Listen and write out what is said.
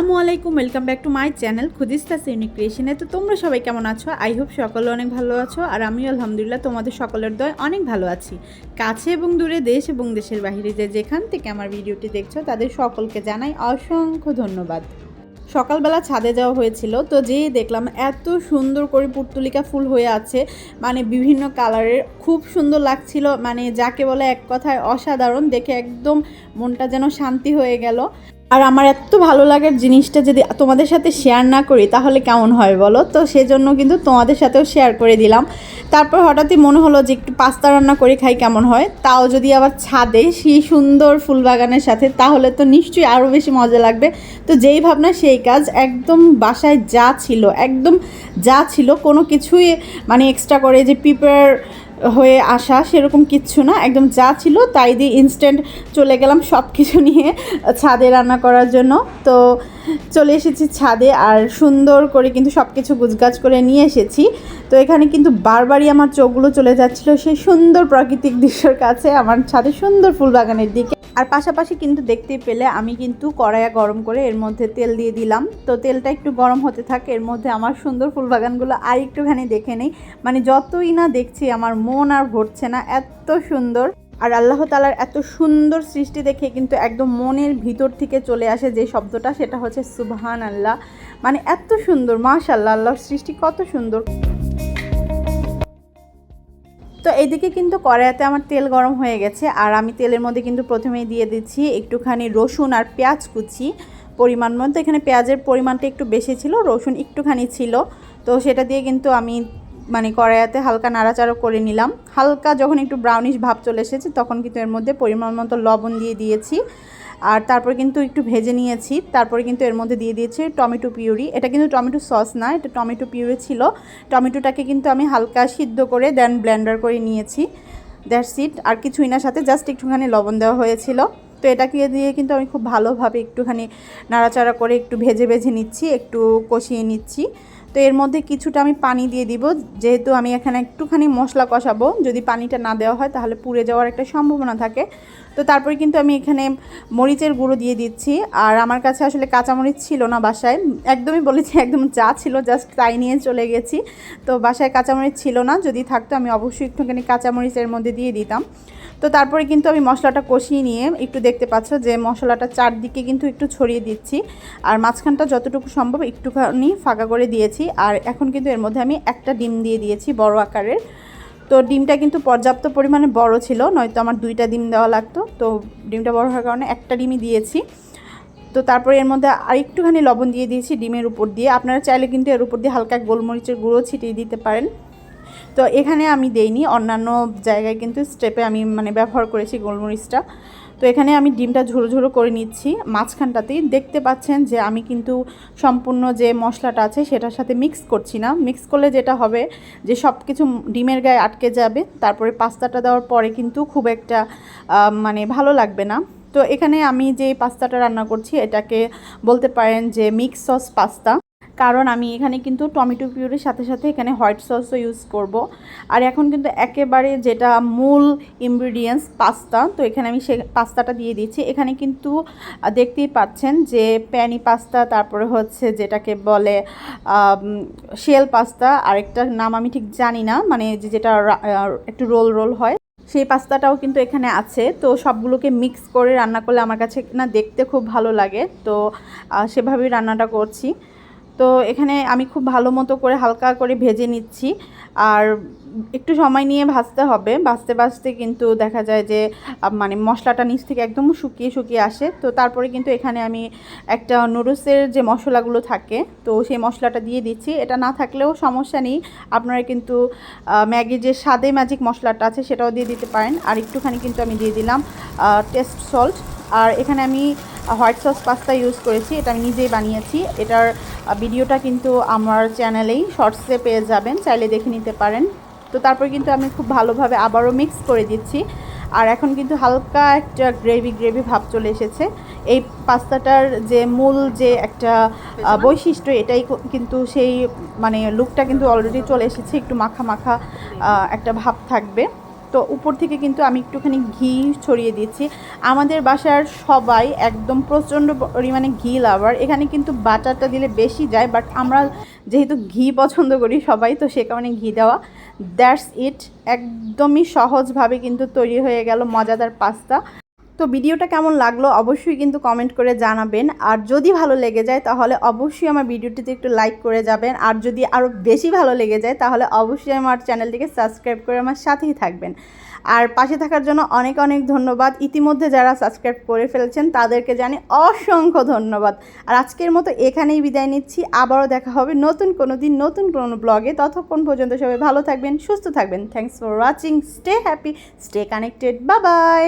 আসসালামু আলাইকুম welcome back to my channel খুদিস্তা unique ক্রিয়েশনে তো তোমরা সবাই কেমন আছো? আই হোপ সকলে অনেক ভালো আছো, আর আমিও আলহামদুলিল্লাহ তোমাদের সকলের দয় অনেক ভালো আছি। কাছে এবং দূরে, দেশ এবং দেশের বাইরে যে যেখান থেকে আমার ভিডিওটি দেখছ, তাদের সকলকে জানাই অসংখ্য ধন্যবাদ। সকালবেলা ছাদে যাওয়া হয়েছিল, তো যেই দেখলাম এত সুন্দর করে পুর্তুলিকা ফুল হয়ে আছে মানে বিভিন্ন কালারের, খুব সুন্দর লাগছিল মানে যাকে বলে এক কথায় অসাধারণ, দেখে একদম মনটা যেন শান্তি হয়ে গেল। আর আমার এত ভালো লাগার জিনিসটা যদি তোমাদের সাথে শেয়ার না করি, তাহলে কেমন হয় বলো? তো সেজন্য কিন্তু তোমাদের সাথেও শেয়ার করে দিলাম। তারপর হঠাৎই মনে হলো যে একটু পাস্তা রান্না করে খাই কেমন হয়। তাও যদি আবার ছাদে সেই সুন্দর ফুলবাগানের সাথে, তাহলে তো নিশ্চয়ই আরও বেশি মজা লাগবে। তো যেই ভাবনা সেই কাজ একদম বাসায় যা ছিল, একদম যা ছিল, কোনো কিছুই মানে এক্সট্রা করে যে প্রিপেয়ার হয়ে আসা সেরকম কিচ্ছু না। একদম যা ছিল তাই দিয়ে ইনস্ট্যান্ট চলে গেলাম সব কিছু নিয়ে ছাদে রান্না করার জন্য। তো চলে এসেছি ছাদে আর সুন্দর করে কিন্তু সব কিছু গুছগাছ করে নিয়ে এসেছি। তো এখানে কিন্তু বারবারই আমার চোখগুলো চলে যাচ্ছিল সেই সুন্দর প্রাকৃতিক দৃশ্যর কাছে, আমার ছাদে সুন্দর ফুল বাগানের দিকে। আর পাশাপাশি কিন্তু দেখতে পেলে আমি কিন্তু কড়াইয়া গরম করে এর মধ্যে তেল দিয়ে দিলাম। তো তেলটা একটু গরম হতে থাকে, এর মধ্যে আমার সুন্দর ফুল বাগানগুলো আর একটুখানি দেখে নেই। মানে যতই না দেখছি, আমার মন আর ভরছে না, এত সুন্দর। আর আল্লাহ তালার এত সুন্দর সৃষ্টি দেখে কিন্তু একদম মনের ভিতর থেকে চলে আসে যে শব্দটা, সেটা হচ্ছে সুবহান আল্লাহ মানে এত সুন্দর মাশাল্লাহ আল্লাহর সৃষ্টি কত সুন্দর। তো এইদিকে কিন্তু কড়াইতে আমার তেল গরম হয়ে গেছে, আর আমি তেলের মধ্যে কিন্তু প্রথমেই দিয়ে দিচ্ছি একটুখানি রসুন আর পেঁয়াজ কুচি পরিমাণ মতো। এখানে পেঁয়াজের পরিমাণটা একটু বেশি ছিল, রসুন একটুখানি ছিল। তো সেটা দিয়ে কিন্তু আমি মানে কড়াইয়াতে হালকা নাড়াচাড়া করে নিলাম। হালকা যখন একটু ব্রাউনিশ ভাব চলে এসেছে, তখন কিন্তু এর মধ্যে পরিমাণ মতো লবণ দিয়ে দিয়েছি। আর তারপর কিন্তু একটু ভেজে নিয়েছি। তারপরে কিন্তু এর মধ্যে দিয়ে দিয়েছি টমেটো পিউরি। এটা কিন্তু টমেটো সস না, এটা টমেটো পিউরি ছিল। টমেটোটাকে কিন্তু আমি হালকা সিদ্ধ করে দেন ব্লেন্ডার করে নিয়েছি। দ্যাটস ইট আর কিছুই না সাথে জাস্ট একটুখানি লবণ দেওয়া হয়েছিল। তো এটাকে দিয়ে কিন্তু আমি খুব ভালোভাবে একটুখানি নাড়াচাড়া করে একটু ভেজে ভেজে নিচ্ছি, একটু কষিয়ে নিচ্ছি। তো এর মধ্যে কিছুটা আমি পানি দিয়ে দিব, যেহেতু আমি এখানে একটুখানি মশলা কষাবো। যদি পানিটা না দেওয়া হয় তাহলে পুড়ে যাওয়ার একটা সম্ভাবনা থাকে। তো তারপরে কিন্তু আমি এখানে মরিচের গুঁড়ো দিয়ে দিচ্ছি। আর আমার কাছে আসলে কাঁচামরিচ ছিল না বাসায়। একদমই বলেছি একদম যা ছিল, জাস্ট তাই নিয়ে চলে গেছি। তো বাসায় কাঁচামরিচ ছিল না, যদি থাকতো আমি অবশ্যই একটুখানি কাঁচামরিচের মধ্যে দিয়ে দিতাম। তো তারপরে কিন্তু আমি মশলাটা কষিয়ে নিয়ে একটু দেখতে পাচ্ছ যে মশলাটা চারদিকে কিন্তু একটু ছড়িয়ে দিচ্ছি। আর মাঝখানটা যতটুকু সম্ভব একটুখানি ফাঁকা করে দিয়েছি। আর এখন কিন্তু এর মধ্যে আমি একটা ডিম দিয়ে দিয়েছি বড় আকারের। তো ডিমটা কিন্তু পর্যাপ্ত পরিমাণে বড় ছিল, নয়তো আমার দুইটা ডিম দেওয়া লাগতো। তো ডিমটা বড় হওয়ার কারণে একটা ডিমই দিয়েছি। তো তারপরে এর মধ্যে আর একটুখানি লবণ দিয়ে দিয়েছি ডিমের উপর দিয়ে। আপনারা চাইলে কিন্তু এর উপর দিয়ে হালকা গোলমরিচের গুঁড়ো ছিটিয়ে দিতে পারেন। তো এখানে আমি দেইনি, অন্যান্য জায়গায় কিন্তু স্টেপে আমি মানে ব্যবহার করেছি গোলমরিচটা। তো এখানে আমি ডিমটা ঝুরো ঝুরো করে নিচ্ছি, মাঝখানটাতেই দেখতে পাচ্ছেন যে আমি কিন্তু সম্পূর্ণ যে মশলাটা আছে সেটার সাথে মিক্স করছি না। মিক্স করলে যেটা হবে যে সব কিছু ডিমের গায়ে আটকে যাবে, তারপরে পাস্তাটা দেওয়ার পরে কিন্তু খুব একটা মানে ভালো লাগবে না। তো এখানে আমি যে পাস্তাটা রান্না করছি এটাকে বলতে পারেন যে মিক্স সস পাস্তা। কারণ আমি এখানে কিন্তু টমেটো পিউরির সাথে সাথে এখানে হোয়াইট সসও ইউজ করব। আর এখন কিন্তু একেবারে যেটা মূল ইনগ্রিডিয়েন্টস পাস্তা, তো এখানে আমি সে পাস্তাটা দিয়ে দিচ্ছি। এখানে কিন্তু দেখতেই পাচ্ছেন যে প্যানি পাস্তা, তারপরে হচ্ছে যেটাকে বলে শেল পাস্তা আরেকটা নাম আমি ঠিক জানি না মানে যে যেটা একটু রোল রোল হয়, সেই পাস্তাটাও কিন্তু এখানে আছে। তো সবগুলোকে মিক্স করে রান্না করলে আমার কাছে না দেখতে খুব ভালো লাগে। তো সেভাবেই রান্নাটা করছি। তো এখানে আমি খুব ভালো মতো করে হালকা করে ভেজে নিচ্ছি। আর একটু সময় নিয়ে ভাজতে হবে। ভাজতে ভাজতে কিন্তু দেখা যায় যে মানে মশলাটা নিচ থেকে একদম শুকিয়ে শুকিয়ে আসে। তো তারপরে কিন্তু এখানে আমি একটা নুডলসের যে মশলাগুলো থাকে, তো সেই মশলাটা দিয়ে দিচ্ছি। এটা না থাকলেও সমস্যা নেই। আপনারা কিন্তু ম্যাগির যে স্বাদে ম্যাজিক মশলাটা আছে, সেটাও দিয়ে দিতে পারেন। আর একটুখানি কিন্তু আমি দিয়ে দিলাম টেস্ট সল্ট আর এখানে আমি হোয়াইট সস পাস্তা ইউজ করেছি এটা আমি নিজেই বানিয়েছি। এটার ভিডিওটা কিন্তু আমার চ্যানেলেই শর্টসে পেয়ে যাবেন চাইলে দেখে নিতে পারেন। তো তারপর কিন্তু আমি খুব ভালোভাবে আবারও মিক্স করে দিচ্ছি। আর এখন কিন্তু হালকা একটা গ্রেভি গ্রেভি ভাব চলে এসেছে। এই পাস্তাটার যে মূল যে একটা বৈশিষ্ট্য এটাই কিন্তু সেই মানে লুকটা কিন্তু অলরেডি চলে এসেছে। একটু মাখা মাখা একটা ভাব থাকবে। তো উপর থেকে কিন্তু আমি একটুখানি ঘি ছড়িয়ে দিচ্ছি আমাদের বাসার সবাই একদম প্রচণ্ড পরিমাণে ঘি লাভার। এখানে কিন্তু বাটারটা দিলে বেশি যায় বাট আমরা যেহেতু ঘি পছন্দ করি সবাই, তো সে কারণে ঘি দেওয়া। দ্যাটস ইট একদমই সহজভাবে কিন্তু তৈরি হয়ে গেল মজাদার পাস্তা। তো ভিডিওটা কেমন লাগল অবশ্যই কিন্তু কমেন্ট করে জানাবেন। আর যদি ভালো লেগে যায় তাহলে অবশ্যই আমার ভিডিওটিতে একটু লাইক করে যাবেন। আর যদি আরও বেশি ভালো লেগে যায় তাহলে অবশ্যই আমার চ্যানেলটিকে সাবস্ক্রাইব করে আমার সাথেই থাকবেন। আর পাশে থাকার জন্য অনেক অনেক ধন্যবাদ। ইতিমধ্যে যারা সাবস্ক্রাইব করে ফেলেছেন তাদেরকে জানি অসংখ্য ধন্যবাদ। আর আজকের মতো এখানেই বিদায় নিচ্ছি। আবারও দেখা হবে নতুন কোনো দিন, নতুন কোনো ব্লগে ততক্ষণ পর্যন্ত সবাই ভালো থাকবেন, সুস্থ থাকবেন। Thanks for watching stay happy stay connected বা বাই